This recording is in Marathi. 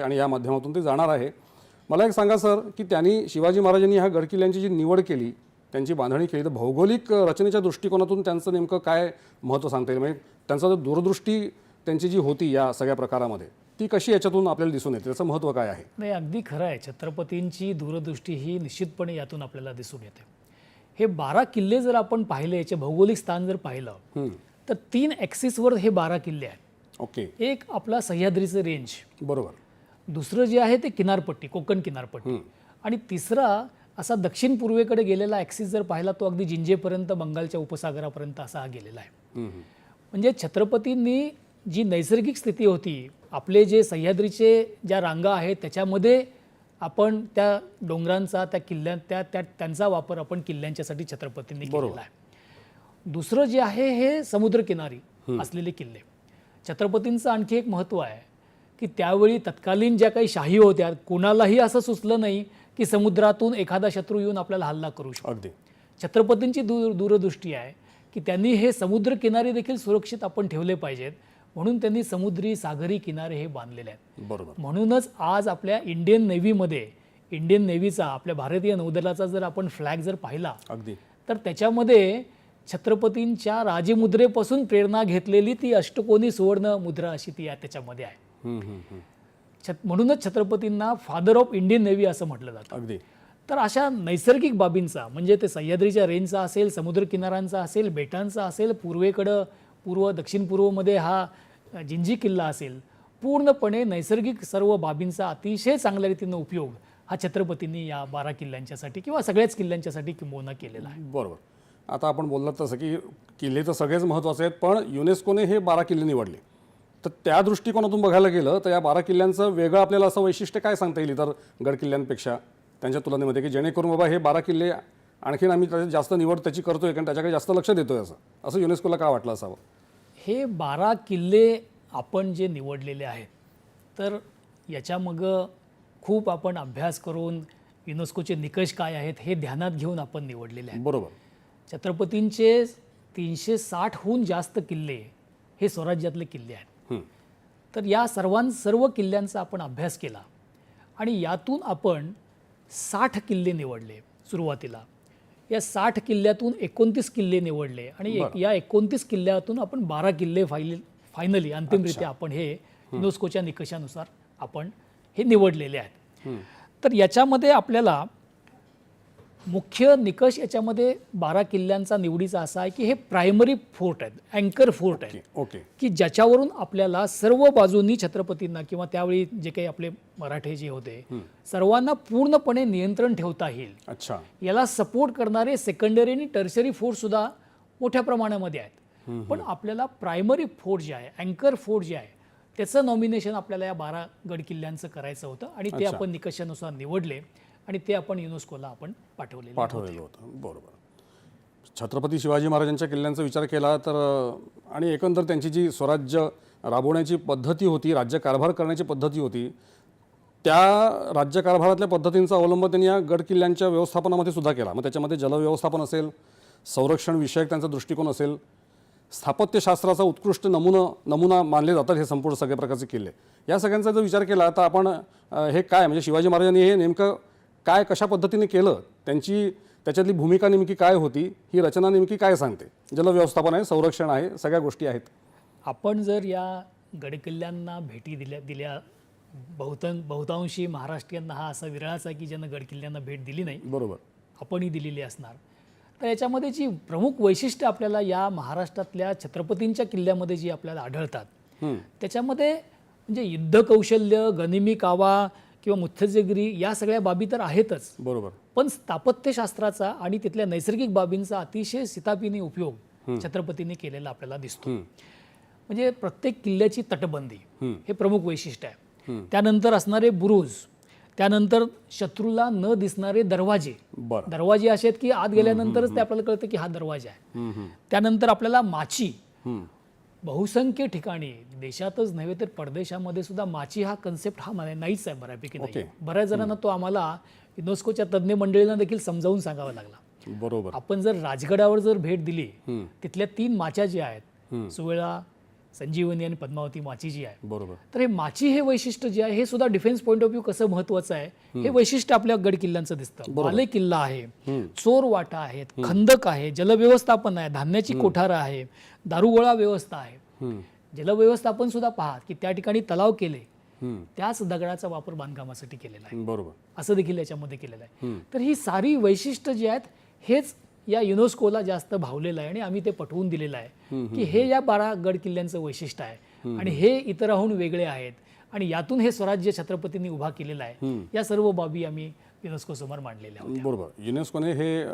आणि या माध्यमातून ते जाणार आहे. मला एक सांगा सर की त्यांनी शिवाजी महाराजांनी ह्या गडकिल्ल्यांची जी निवड केली त्यांची बांधणी केली तर भौगोलिक रचनेच्या दृष्टिकोनातून त्यांचं नेमकं काय महत्त्व सांगता येईल? म्हणजे त्यांचा जो दूरदृष्टी त्यांची जी होती या सगळ्या प्रकारामध्ये ती कशी याच्यातून आपल्याला दिसून येते? त्याचं महत्त्व काय आहे? नाही अगदी खरं आहे छत्रपतींची दूरदृष्टी ही निश्चितपणे यातून आपल्याला दिसून येते. हे बारा किल्ले जर आपण पाहिले याचे भौगोलिक स्थान जर पाहिलं. तर तीन ॲक्सिसवर हे बारा किल्ले आहेत. ओके. एक आपला सह्याद्रीचं रेंज बरोबर. दुसरं जे आहे ते किनारपट्टी कोकण किनारपट्टी. आणि तिसरा असा दक्षिण पूर्वेकडे गेलेला ॲक्सिस जर पाहिला तो अगदी जिंजेपर्यंत बंगालच्या उपसागरापर्यंत असा हा गेलेला आहे. म्हणजे छत्रपतींनी जी नैसर्गिक स्थिती होती आपले जे सह्याद्रीचे ज्या रांगा आहेत त्याच्यामध्ये आपण त्या डोंगरांचा त्या किल्ल्यां त्या त्या त्यांचा वापर आपण किल्ल्यांच्यासाठी छत्रपतींनी केलेला आहे. दुसरं जे आहे हे समुद्रकिनारी असलेले किल्ले. छत्रपतींचं आणखी एक महत्त्व आहे. की त्यावेळी तत्कालीन ज्या काही शाही होत्या कुणालाही असं सुचलं नाही की समुद्रातून एखादा शत्रू येऊन आपल्याला हल्ला करू शकतो. अगदी. छत्रपतींची दूर दूरदृष्टी आहे की त्यांनी हे समुद्र किनारे देखील सुरक्षित आपण ठेवले पाहिजेत म्हणून त्यांनी समुद्री सागरी किनारे हे बांधलेले आहेत. बरोबर. म्हणूनच आज आपल्या इंडियन नेव्हीमध्ये इंडियन नेव्हीचा आपल्या भारतीय नौदलाचा जर आपण फ्लॅग जर पाहिला अगदी. तर त्याच्यामध्ये छत्रपतींच्या राजमुद्रेपासून प्रेरणा घेतलेली ती अष्टकोनी सुवर्ण मुद्रा अशी ती आहे त्याच्यामध्ये आहे. छत म्हणूनच छत्रपतींना फादर ऑफ इंडियन नेव्ही असं म्हटलं जातं. अगदी. तर अशा नैसर्गिक बाबींचा म्हणजे ते सह्याद्रीच्या रेंजचा असेल समुद्रकिनाऱ्यांचा असेल बेटांचा असेल पूर्वेकडं पूर्व दक्षिण पूर्वमध्ये हा जिंजी किल्ला असेल पूर्णपणे नैसर्गिक सर्व बाबींचा अतिशय चांगल्या रीतीनं उपयोग हा छत्रपतींनी या बारा किल्ल्यांच्यासाठी किंवा सगळ्याच किल्ल्यांच्यासाठी किंबहुना केलेला आहे. बरोबर. आता आपण बोललात तसं की किल्ले तर सगळेच महत्त्वाचे आहेत पण युनेस्कोने हे बारा किल्ले निवडले. तर त्या दृष्टिकोनातून बघायला गेलं तर या बारा किल्ल्यांचं वेगळं आपल्याला असं वैशिष्ट्य काय सांगता येईल इतर गड किल्ल्यांपेक्षा? त्यांच्या तुलनेमध्ये की जेणेकरून बाबा हे बारा किल्ले आणखीन आम्ही त्याच्यात जास्त निवड त्याची करतोय कारण त्याच्याकडे जास्त लक्ष देतोय असं. असं युनेस्कोला का वाटलं असावं? हे बारा किल्ले आपण जे निवडलेले आहेत तर याच्यामागं खूप आपण अभ्यास करून युनेस्कोचे निकष काय आहेत हे ध्यानात घेऊन आपण निवडलेले आहेत. बरोबर. छत्रपतींचे तीनशे साठहून जास्त किल्ले हे स्वराज्यातले किल्ले आहेत. तर या सर्वां सर्व किल्ल्यांचा आपण अभ्यास केला आणि यातून आपण साठ किल्ले निवडले सुरुवातीला. या साठ किल्ल्यातून एकोणतीस किल्ले निवडले आणि एक- या एकोणतीस किल्ल्यातून आपण बारा किल्ले फायनल फायनली अंतिमरित्या आपण हे युनेस्कोच्या निकषानुसार आपण हे निवडलेले आहेत. तर याच्यामध्ये आपल्याला मुख्य निकष याच्यामध्ये बारा किल्ल्यांचा निवडीचा असा आहे की हे प्रायमरी फोर्ट आहेत अँकर फोर्ट आहेत. ओके की ज्याच्यावरून आपल्याला सर्व बाजूंनी छत्रपतींना किंवा त्यावेळी जे काही आपले मराठे जे होते सर्वांना पूर्णपणे नियंत्रण ठेवता येईल. अच्छा. याला सपोर्ट करणारे सेकंडरी आणि टर्शरी फोर्स सुद्धा मोठ्या प्रमाणामध्ये आहेत. पण आपल्याला प्रायमरी फोर्ट जे आहे अँकर फोर्ट जे आहे त्याचं नॉमिनेशन आपल्याला या बारा गड किल्ल्यांचं करायचं होतं आणि ते. आपण निकषानुसार निवडले. आणि ते आपण युनेस्कोला आपण पाठवले पाठवलेलं होतं. बरोबर. छत्रपती शिवाजी महाराजांच्या किल्ल्यांचा विचार केला तर आणि एकंदर त्यांची जी स्वराज्य राबवण्याची पद्धती होती राज्य कारभार करण्याची पद्धती होती त्या राज्यकारभारातल्या पद्धतींचा अवलंब त्यांनी या गड किल्ल्यांच्या व्यवस्थापनामध्ये सुद्धा केला. मग त्याच्यामध्ये जलव्यवस्थापन असेल संरक्षण विषयक त्यांचा दृष्टिकोन असेल स्थापत्यशास्त्राचा उत्कृष्ट नमुना नमुना मानले जातात हे संपूर्ण सगळे प्रकारचे किल्ले. या सगळ्यांचा जर विचार केला तर आपण हे काय? म्हणजे शिवाजी महाराजांनी हे नेमकं काय कशा पद्धतीने केलं त्यांची त्याच्यातली भूमिका नेमकी काय होती ही रचना नेमकी काय सांगते? जलव्यवस्थापन आहे संरक्षण आहे सगळ्या गोष्टी आहेत. आपण जर या गडकिल्ल्यांना भेटी दिल्या दिल्या बहुतां बहुतांशी महाराष्ट्रीयांना हा असा विरळाच आहे की ज्यांना गडकिल्ल्यांना भेट दिली नाही बरोबर. आपणही दिलेली असणार. तर याच्यामध्ये जी प्रमुख वैशिष्ट्य आपल्याला या महाराष्ट्रातल्या छत्रपतींच्या किल्ल्यामध्ये जी आपल्याला आढळतात. त्याच्यामध्ये म्हणजे युद्धकौशल्य गनिमी कावा किंवा मुत्सद्देगिरी या सगळ्या बाबी तर आहेतच. बरोबर. पण स्थापत्यशास्त्राचा आणि तिथल्या नैसर्गिक बाबींचा अतिशय सितापिनी उपयोग छत्रपतींनी केलेला आपल्याला दिसतो. म्हणजे प्रत्येक किल्ल्याची तटबंदी. हे प्रमुख वैशिष्ट्य आहे. त्यानंतर असणारे बुरुज त्यानंतर शत्रूला न दिसणारे दरवाजे. दरवाजे असे आहेत की आत गेल्यानंतरच ते आपल्याला कळतं की हा दरवाजा आहे. त्यानंतर आपल्याला माची. बहुसंख्य ठिकाणी देशातच नव्हे तर परदेशामध्ये सुद्धा माची हा कन्सेप्ट हा मला नाहीच आहे बऱ्यापैकी नाही. बऱ्याच जणांना तो आम्हाला युनेस्कोच्या तज्ज्ञ मंडळींना देखील समजावून सांगावा लागला बरोबर आपण जर राजगडावर जर भेट दिली. तिथल्या तीन माच्या ज्या आहेत. सुवेळा संजीवनी आणि पद्मावती माची जी आहे. बरोबर. तर हे माची हे वैशिष्ट्य जे आहे हे सुद्धा डिफेन्स पॉईंट ऑफ व्ह्यू कसं महत्वाचं आहे हे वैशिष्ट्य आपल्या गड किल्ल्यांचं दिसतं. बाले किल्ला आहे चोर वाटा आहेत खंदक आहे जलव्यवस्थापन आहे धान्याची कोठारं आहे दारुगोळा व्यवस्था आहे. जलव्यवस्थापन सुद्धा पहा की त्या ठिकाणी तलाव केले. त्याच दगडाचा वापर बांधकामासाठी केलेला आहे. बरोबर. असं देखील याच्यामध्ये केलेलं आहे. तर ही सारी वैशिष्ट्य जी आहेत हेच या युनेस्कोला जास्त भावलेलं आहे आणि आम्ही ते पटवून दिलेलं आहे. की हे या बारा गड किल्ल्यांचं वैशिष्ट्य आहे. आणि हे इतराहून वेगळे आहेत. आणि यातून हे स्वराज्य छत्रपतींनी उभा केलेलं आहे. या सर्व बाबी आम्ही युनेस्को समोर मांडलेल्या बरोबर. युनेस्कोने हे